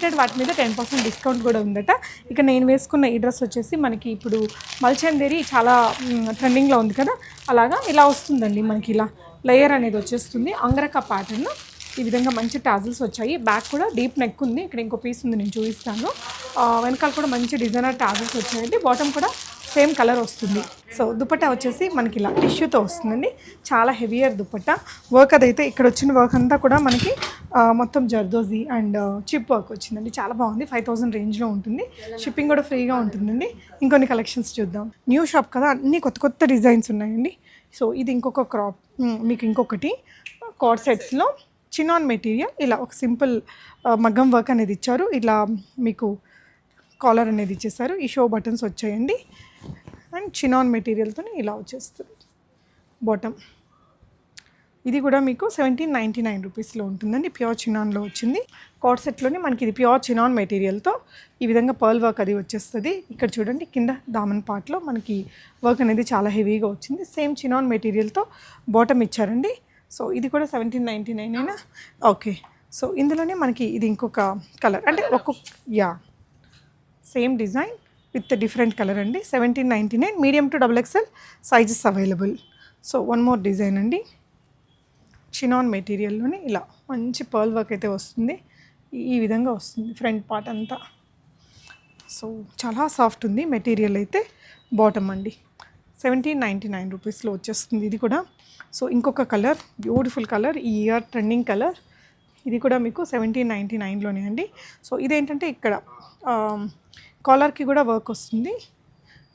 Limited వాటి మీద ten percent discount కూడా ఉందట. ఇక నేను వేసుకున్న ఈ డ్రెస్ వచ్చేసి మనకి ఇప్పుడు మల్చందేరి చాలా ట్రెండింగ్లో ఉంది కదా. అలాగా ఇలా వస్తుందండి మనకి ఇలా. లేయర్ అనేది వచ్చేస్తుంది. అంగరక ప్యాటర్న్ ఈ విధంగా మంచి టాజిల్స్ వచ్చాయి. బ్యాక్ కూడా డీప్ నెక్ ఉంది. ఇక్కడ ఇంకో పీస్ ఉంది నేను చూపిస్తాను. వెనకాల కూడా మంచి డిజైనర్ టాజిల్స్ వచ్చాయండి. బాటమ్ కూడా సేమ్ కలర్ వస్తుంది. సో దుపట్టా వచ్చేసి మనకి ఇలా టిష్యూతో వస్తుందండి. చాలా హెవియర్ దుపట్టా. వర్క్ అదైతే ఇక్కడ వచ్చిన వర్క్ అంతా కూడా మనకి మొత్తం జర్దోజీ అండ్ చిప్ వర్క్ వచ్చిందండి. చాలా బాగుంది. ఫైవ్ థౌసండ్ రేంజ్లో ఉంటుంది. షిప్పింగ్ కూడా ఫ్రీగా ఉంటుందండి. ఇంకొన్ని కలెక్షన్స్ చూద్దాం. న్యూ షాప్ కదా అన్ని కొత్త కొత్త డిజైన్స్ ఉన్నాయండి. సో ఇది ఇంకొక క్రాప్ మీకు ఇంకొకటి. కార్డ్ సెట్స్లో చినాన్ మెటీరియల్. ఇలా ఒక సింపుల్ మగ్గం వర్క్ అనేది ఇచ్చారు. ఇలా మీకు కాలర్ అనేది ఇచ్చేసారు. ఈ షో బటన్స్ వచ్చాయండి. అండ్ చినాన్ మెటీరియల్తో ఇలా వచ్చేస్తుంది. బాటమ్ ఇది కూడా మీకు సెవెంటీన్ నైంటీ నైన్ రూపీస్లో ఉంటుందండి. ప్యూర్ చినాన్లో వచ్చింది. కార్డ్ సెట్లోనే మనకి ఇది ప్యూర్ చినాన్ మెటీరియల్తో ఈ విధంగా పర్ల్ వర్క్ అది వచ్చేస్తుంది. ఇక్కడ చూడండి కింద దామన్ పార్ట్లో మనకి వర్క్ అనేది చాలా హెవీగా వచ్చింది. సేమ్ చినాన్ మెటీరియల్తో బాటమ్ ఇచ్చారండి. సో ఇది కూడా సెవెంటీన్ నైంటీ నైన్ అయినా ఓకే సో ఇందులోనే మనకి ఇది ఇంకొక కలర్ అంటే ఒక్కొక్క yeah same design with different colour అండి. Seventeen ninety nine medium to double XL sizes available so one more design అండి. చినాన్ మెటీరియల్లోనే ఇలా మంచి పర్ల్ వర్క్ అయితే వస్తుంది. ఈ- ఈ విధంగా వస్తుంది ఫ్రంట్ పార్ట్ అంతా. సో చాలా సాఫ్ట్ ఉంది మెటీరియల్ అయితే. బాటమ్ అండి. సెవెంటీన్ నైంటీ నైన్ రూపీస్లో వచ్చేస్తుంది ఇది కూడా. సో ఇంకొక కలర్ బ్యూటిఫుల్ కలర్ ఈ ఇయర్ ట్రెండింగ్ కలర్ ఇది కూడా మీకు సెవెంటీన్ నైంటీ నైన్లోనే అండి. సో ఇదేంటంటే ఇక్కడ కాలర్కి కూడా వర్క్ వస్తుంది.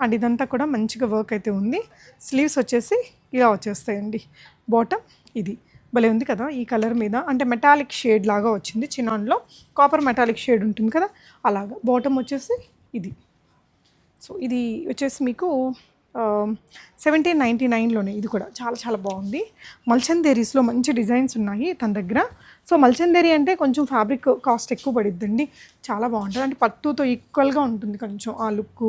అండ్ ఇదంతా కూడా మంచిగా వర్క్ అయితే ఉంది. స్లీవ్స్ వచ్చేసి ఇలా వచ్చేస్తాయండి. బాటమ్ ఇది. భలే ఉంది కదా ఈ కలర్ మీద. అంటే మెటాలిక్ షేడ్ లాగా వచ్చింది చినాన్లో. కాపర్ మెటాలిక్ షేడ్ ఉంటుంది కదా అలాగా. బాటమ్ వచ్చేసి ఇది. సో ఇది వచ్చేసి మీకు సెవెంటీన్ నైంటీ నైన్లోనే ఇది కూడా చాలా చాలా బాగుంది. మల్చందేరీస్లో మంచి డిజైన్స్ ఉన్నాయి తన దగ్గర. సో మల్చందేరి అంటే కొంచెం ఫ్యాబ్రిక్ కాస్ట్ ఎక్కువ పడిద్దండి. చాలా బాగుంటుంది. అంటే పత్తుతో ఈక్వల్గా ఉంటుంది కొంచెం ఆ లుక్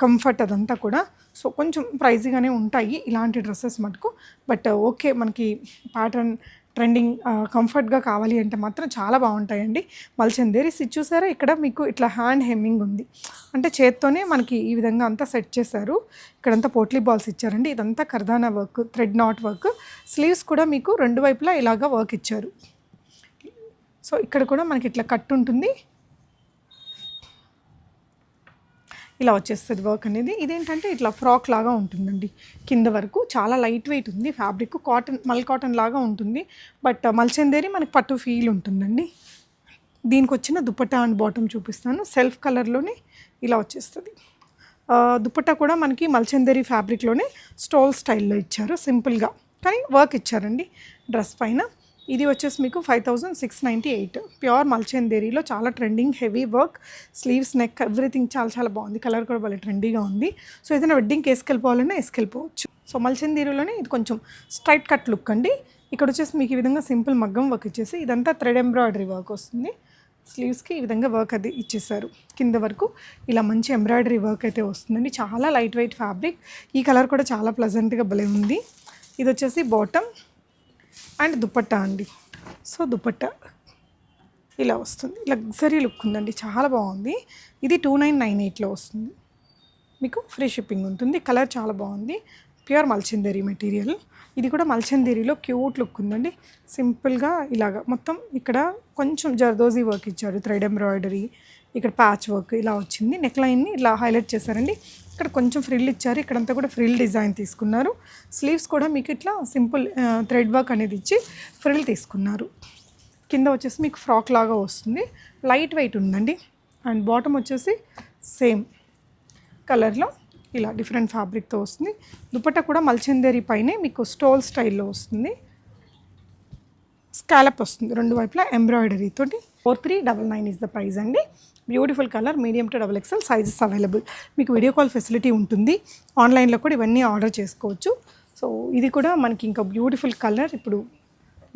కంఫర్ట్ అదంతా కూడా. సో కొంచెం ప్రైజీగానే ఉంటాయి ఇలాంటి డ్రెస్సెస్ మటుకు. బట్ ఓకే మనకి ప్యాటర్న్ ట్రెండింగ్ కంఫర్ట్గా కావాలి అంటే మాత్రం చాలా బాగుంటాయండి. మల్చందేరి ఇది చూసారా? ఇక్కడ మీకు ఇట్లా హ్యాండ్ హెమ్మింగ్ ఉంది. అంటే చేత్తోనే మనకి ఈ విధంగా అంతా సెట్ చేశారు. ఇక్కడంతా పోట్లీ బాల్స్ ఇచ్చారండి. ఇదంతా కర్దానా work thread knot work. Sleeves కూడా మీకు రెండు వైపులా ఇలాగా వర్క్ ఇచ్చారు. సో ఇక్కడ కూడా మనకి ఇట్లా కట్ ఉంటుంది. ఇలా వచ్చేస్తుంది వర్క్ అనేది. ఇదేంటంటే ఇట్లా ఫ్రాక్ లాగా ఉంటుందండి. కింద వరకు చాలా లైట్ వెయిట్ ఉంది ఫ్యాబ్రిక్ కాటన్ మల్ కాటన్ లాగా ఉంటుంది. బట్ uh, మల్చందేరి మనకి పట్టు ఫీల్ ఉంటుందండి. దీనికి వచ్చిన దుపట్టా అండ్ బాటమ్ చూపిస్తాను. సెల్ఫ్ కలర్లోనే ఇలా వచ్చేస్తుంది. ఆ, దుపట్టా కూడా మనకి మల్చందేరి ఫ్యాబ్రిక్లోనే స్టోల్ స్టైల్లో ఇచ్చారు సింపుల్గా కానీ వర్క్ ఇచ్చారండి డ్రెస్ పైన. ఇది వచ్చేసి మీకు five thousand six ninety eight. Pure మల్చేందేరీలో చాలా trending heavy work sleeves neck everything చాలా చాలా బాగుంది. కలర్ కూడా భలే ట్రెండీగా ఉంది. సో ఏదైనా వెడ్డింగ్కి వేసుకెళ్ళిపోవాలన్నా వేసుకెళ్ళిపోవచ్చు. సో మల్చేందేరీలోనే ఇది కొంచెం స్ట్రైట్ కట్ లుక్ అండి. ఇక్కడ వచ్చేసి మీకు ఈ విధంగా సింపుల్ మగ్గం వర్క్ ఇచ్చేసి ఇదంతా థ్రెడ్ ఎంబ్రాయిడరీ వర్క్ వస్తుంది. స్లీవ్స్కి ఈ విధంగా వర్క్ అది ఇచ్చేసారు. కింద వరకు ఇలా మంచి ఎంబ్రాయిడరీ వర్క్ అయితే వస్తుందండి. చాలా లైట్ వెయిట్ ఫ్యాబ్రిక్. ఈ కలర్ కూడా చాలా ప్లజెంట్గా భలే ఉంది. ఇది వచ్చేసి బాటమ్. అండ్ దుపట్టా అండి. సో దుపట్టా ఇలా వస్తుంది. లగ్జరీ లుక్ ఉందండి. చాలా బాగుంది. ఇది టూ నైన్ నైన్ ఎయిట్లో వస్తుంది. మీకు ఫ్రీ షిప్పింగ్ ఉంటుంది. కలర్ చాలా బాగుంది. Pure Mulchanderi material. ఇది కూడా మల్చందేరిలో క్యూట్ లుక్ ఉందండి. సింపుల్గా ఇలాగా మొత్తం ఇక్కడ కొంచెం జర్దోజీ వర్క్ ఇచ్చారు. థ్రెడ్ ఎంబ్రాయిడరీ ఇక్కడ ప్యాచ్ వర్క్ ఇలా వచ్చింది. నెక్ లైన్ని ఇలా హైలైట్ చేశారండి. ఇక్కడ కొంచెం ఫ్రిల్ ఇచ్చారు. ఇక్కడంతా కూడా ఫ్రిల్ డిజైన్ తీసుకున్నారు. స్లీవ్స్ కూడా మీకు ఇట్లా సింపుల్ థ్రెడ్ వర్క్ అనేది ఇచ్చి ఫ్రిల్ తీసుకున్నారు. కింద వచ్చేసి మీకు ఫ్రాక్ లాగా వస్తుంది. లైట్ వెయిట్ ఉందండి. అండ్ బాటమ్ వచ్చేసి సేమ్ కలర్లో ఇలా డిఫరెంట్ ఫ్యాబ్రిక్తో వస్తుంది. దుపట్ట కూడా మల్చిందేరి పైనే మీకు స్టోల్ స్టైల్లో వస్తుంది. స్కాలప్ వస్తుంది. రెండు వైపులా ఎంబ్రాయిడరీ తోటి. Four three double nine is the price అండి. Beautiful colour medium to double XL sizes available మీకు వీడియో కాల్ ఫెసిలిటీ ఉంటుంది. ఆన్లైన్లో కూడా ఇవన్నీ ఆర్డర్ చేసుకోవచ్చు. సో ఇది కూడా మనకి ఇంకా బ్యూటిఫుల్ కలర్. ఇప్పుడు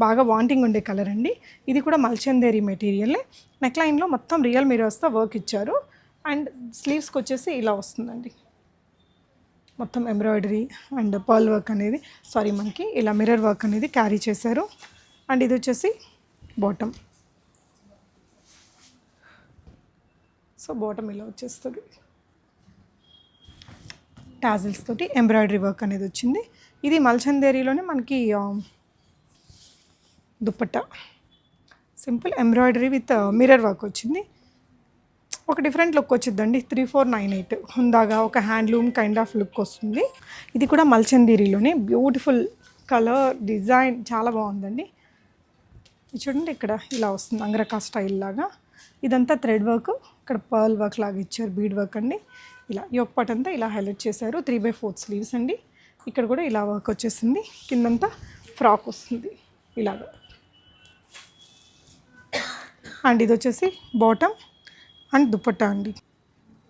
బాగా వాంటింగ్ ఉండే కలర్ అండి. ఇది కూడా మల్చందేరి మెటీరియల్ నెక్ లైన్లో మొత్తం రియల్ మిరర్స్తో వర్క్ ఇచ్చారు. అండ్ స్లీవ్స్కి వచ్చేసి ఇలా వస్తుందండి. మొత్తం ఎంబ్రాయిడరీ అండ్ పర్ల్ వర్క్ అనేది. సారీ మనకి ఇలా మిర్రర్ వర్క్ అనేది క్యారీ చేశారు. అండ్ ఇది వచ్చేసి బాటమ్ సో బాటమ్ ఇలా వచ్చేస్తుంది. టాజిల్స్ తోటి ఎంబ్రాయిడరీ వర్క్ అనేది వచ్చింది. ఇది మల్చందేరిలోనే మనకి dupatta. Simple embroidery with mirror work వచ్చింది. ఒక డిఫరెంట్ లుక్ వచ్చిందండి త్రీ ఫోర్ నైన్ ఎయిట్ హుందాగా ఒక హ్యాండ్లూమ్ కైండ్ ఆఫ్ లుక్ వస్తుంది. ఇది కూడా మల్చందేరిలోనే. బ్యూటిఫుల్ కలర్ డిజైన్ చాలా బాగుందండి. చూడండి ఇక్కడ ఇలా వస్తుంది అంగ్రకా స్టైల్ లాగా. ఇదంతా థ్రెడ్ వర్క్ ఇక్కడ పర్ల్ వర్క్ లాగా ఇచ్చారు బీడ్ వర్క్ అండి. ఇలా ఈ ఒక్క అంతా ఇలా హైలైట్ చేశారు. త్రీ బై ఫోర్త్ స్లీవ్స్ అండి. ఇక్కడ కూడా ఇలా వర్క్ వచ్చేసింది. కిందంతా ఫ్రాక్ వస్తుంది. ఇలాగా. అండ్ ఇది వచ్చేసి బాటమ్ అండ్ దుప్పట్ట అండి.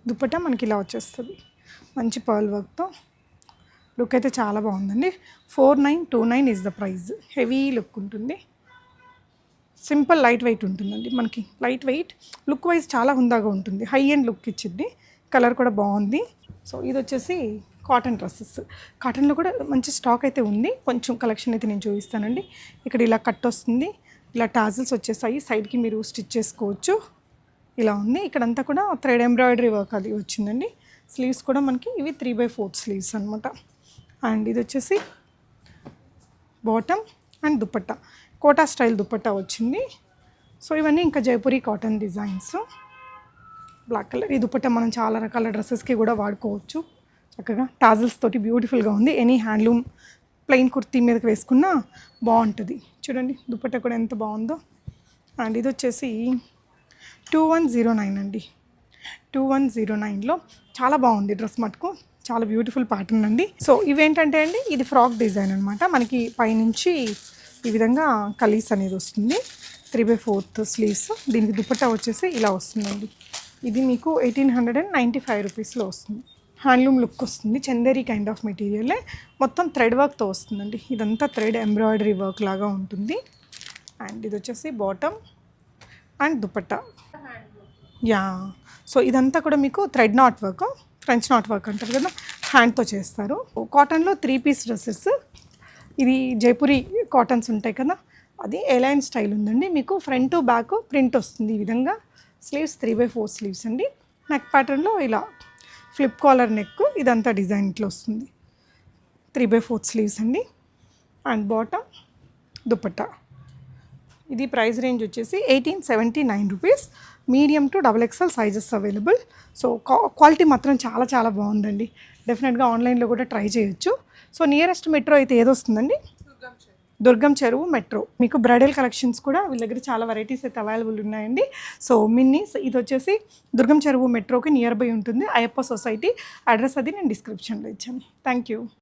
దుప్పట్ట మనకి ఇలా వచ్చేస్తుంది. మంచి పర్ల్ వర్క్తో. లుక్ అయితే చాలా బాగుందండి. Four nine two nine is the price heavy look ఉంటుంది. సింపుల్ లైట్ వెయిట్ ఉంటుందండి మనకి. లైట్ వెయిట్ లుక్ వైజ్ చాలా హుందాగా ఉంటుంది. హై అండ్ లుక్ ఇచ్చింది కలర్ కూడా బాగుంది. సో ఇది వచ్చేసి కాటన్ డ్రెస్సెస్. కాటన్లో కూడా మంచి స్టాక్ అయితే ఉంది. కొంచెం కలెక్షన్ అయితే నేను చూపిస్తానండి. ఇక్కడ ఇలా కట్ వస్తుంది. ఇలా టాజిల్స్ వచ్చేసాయి. సైడ్కి మీరు స్టిచ్ చేసుకోవచ్చు. ఇలా ఉంది. ఇక్కడంతా కూడా థ్రెడ్ ఎంబ్రాయిడరీ వర్క్ అది వచ్చిందండి. స్లీవ్స్ కూడా మనకి ఇవి త్రీ బై ఫోర్త్ స్లీవ్స్ అనమాట అండ్ ఇది వచ్చేసి bottom and dupatta. Kota style dupatta వచ్చింది. సో ఇవన్నీ ఇంకా Jaipuri cotton designs. Black colour ఈ దుపట్టా మనం చాలా రకాల డ్రెస్సెస్కి కూడా వాడుకోవచ్చు. చక్కగా టాజిల్స్ తోటి బ్యూటిఫుల్గా ఉంది. ఎనీ హ్యాండ్లూమ్ ప్లెయిన్ కుర్తీ మీదకి వేసుకున్నా బాగుంటుంది. చూడండి దుపట్టా కూడా ఎంత బాగుందో. అండ్ ఇది వచ్చేసి టూ వన్ జీరో నైన్ అండి. టూ వన్ జీరో నైన్లో చాలా బాగుంది డ్రెస్ మటుకు. చాలా బ్యూటిఫుల్ ప్యాటర్న్ అండి. సో ఇవేంటంటే అండి ఇది ఫ్రాక్ డిజైన్ అనమాట మనకి పైనుంచి ఈ విధంగా కలీస్ అనేది వస్తుంది. Three by fourth sleeves. దీనికి దుపట్టా వచ్చేసి ఇలా వస్తుందండి. ఇది మీకు eighteen hundred and ninety five రూపీస్లో వస్తుంది. హ్యాండ్లూమ్ లుక్ వస్తుంది. చందేరి కైండ్ ఆఫ్ మెటీరియలే మొత్తం థ్రెడ్ వర్క్తో వస్తుందండి. ఇదంతా థ్రెడ్ ఎంబ్రాయిడరీ వర్క్ లాగా ఉంటుంది. అండ్ ఇది వచ్చేసి bottom and dupatta. Yeah. So ఇదంతా కూడా మీకు thread knot work French knot work అంటారు కదా హ్యాండ్తో చేస్తారు. కాటన్లో త్రీ పీస్ డ్రెస్సెస్. ఇది జైపూరి కాటన్స్ ఉంటాయి కదా అది ఎలైన్ స్టైల్ ఉందండి. మీకు ఫ్రంట్ బ్యాక్ ప్రింట్ వస్తుంది ఈ విధంగా. Sleeves three by four sleeves అండి. నెక్ ప్యాటర్న్లో ఇలా ఫ్లిప్ కాలర్ నెక్ ఇదంతా డిజైన్ ఇట్లా వస్తుంది. త్రీ బై ఫోర్త్ స్లీవ్స్ అండి. And bottom dupatta. ఇది ప్రైస్ రేంజ్ వచ్చేసి eighteen seventy nine rupees medium to double XL sizes available so quality మాత్రం చాలా చాలా బాగుందండి. డెఫినెట్గా ఆన్లైన్లో కూడా ట్రై చేయొచ్చు. సో నియరెస్ట్ మెట్రో అయితే ఏదొస్తుందండి దుర్గం చెరువు మెట్రో. మీకు బ్రైడల్ కలెక్షన్స్ కూడా వీళ్ళ దగ్గర చాలా వెరైటీస్ అయితే అవైలబుల్ ఉన్నాయండి. సో మిన్నీ ఇది వచ్చేసి దుర్గం చెరువు మెట్రోకి నియర్ బై ఉంటుంది. అయ్యప్ప సొసైటీ. అడ్రస్ అది నేను డిస్క్రిప్షన్లో ఇచ్చాను. Thank you